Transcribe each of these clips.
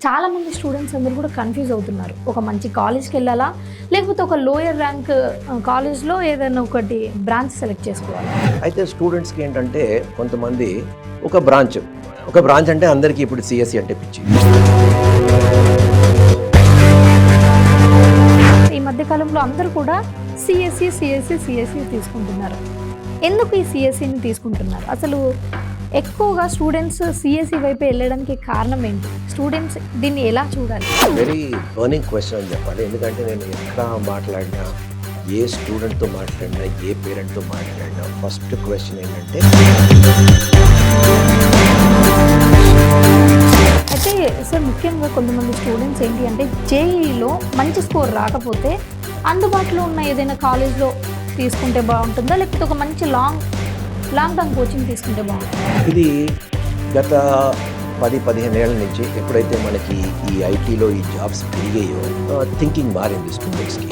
చాలా మంది స్టూడెంట్స్ అందరూ కూడా కన్ఫ్యూజ్ అవుతున్నారు. ఒక మంచి కాలేజ్కి వెళ్ళాలా? లేకపోతే ఒక లోయర్ ర్యాంక్ కాలేజ్లో ఏదైనా ఒకటి బ్రాంచ్ సెలెక్ట్ చేసుకోవాలా? అయితే స్టూడెంట్స్కి ఏంటంటే కొంతమంది ఒక బ్రాంచ్ ఒక బ్రాంచ్ అంటే అందరికీ ఇప్పుడు సిఎస్సి అంటే పిచ్చి. ఈ మధ్య కాలంలో అందరూ కూడా సిఎస్సి సిఎస్సి సిఎస్సి తీసుకుంటున్నారు. ఎందుకు ఈ సిఎస్సిని తీసుకుంటున్నారు? అసలు ఎక్కువగా స్టూడెంట్స్ సిఎస్సి వైపు వెళ్ళడానికి కారణం ఏంటి? స్టూడెంట్స్ దీన్ని ఎలా చూడాలి? వెరీ బర్నింగ్ క్వశ్చన్ అని చెప్పాలి. ఎందుకంటే నేను ఎక్కడ మాట్లాడినా ఏ స్టూడెంట్తో మాట్లాడినా ఏ పేరెంట్తో మాట్లాడినా ఫస్ట్ క్వశ్చన్ ఏంటంటే అయితే సార్ ముఖ్యంగా కొంతమంది స్టూడెంట్స్ ఏంటి అంటే జేఈలో మంచి స్కోర్ రాకపోతే అందుబాటులో ఉన్న ఏదైనా కాలేజ్లో తీసుకుంటే బాగుంటుందా? లేకపోతే ఒక మంచి లాంగ్ లాంగ్ టర్మ్ కోచింగ్ తీసుకుంటే బాగుంటుందా. ఇది గత పది పదిహేను ఏళ్ళ నుంచి ఎప్పుడైతే మనకి ఈ ఐటీలో ఈ జాబ్స్ పెరిగాయో థింకింగ్ మారింది స్టూడెంట్స్కి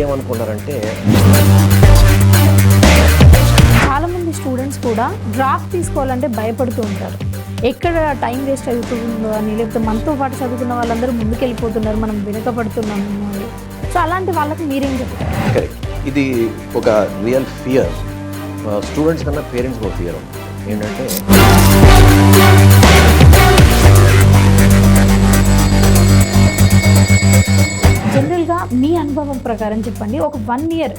ఏమనుకున్నారంటే చాలా మంది స్టూడెంట్స్ కూడా డ్రాప్ తీసుకోవాలంటే భయపడుతూ ఉంటారు. ఎక్కడ టైం వేస్ట్ అవుతుందో అని లేకపోతే మనతో పాటు చదువుకున్న వాళ్ళందరూ ముందుకెళ్ళిపోతున్నారు మనం వెనుకబడుతున్నాము అని. సో అలాంటి వాళ్ళకి మీరేం చెప్తారు? కరెక్ట్ ఇది ఒక రియల్ ఫియర్ స్టూడెంట్స్ కన్నా పేరెంట్స్ ఒక ఫియర్ ఏంటంటే జనరల్గా మీ అనుభవం ప్రకారం చెప్పండి. ఒక వన్ ఇయర్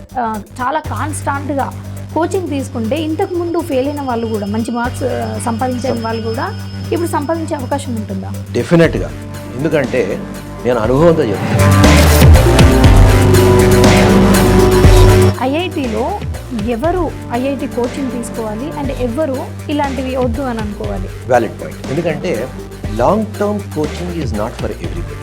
చాలా కాన్స్టాంట్గా కోచింగ్ తీసుకుంటే ఇంతకు ముందు ఫెయిల్ అయిన వాళ్ళు కూడా మంచి మార్క్స్ సంపాదించిన వాళ్ళు కూడా ఇప్పుడు సంపాదించే అవకాశం ఉంటుందా? డెఫినెట్గా ఎందుకంటే నేను అనుభవంతో చెప్తాను ఎవరు ఐఐటి కోచింగ్ తీసుకోవాలి అండ్ ఎవరు ఇలాంటివి వద్దు అని అనుకోవాలి. వ్యాలిడ్ పాయింట్ ఎందుకంటే long term coaching is not for everybody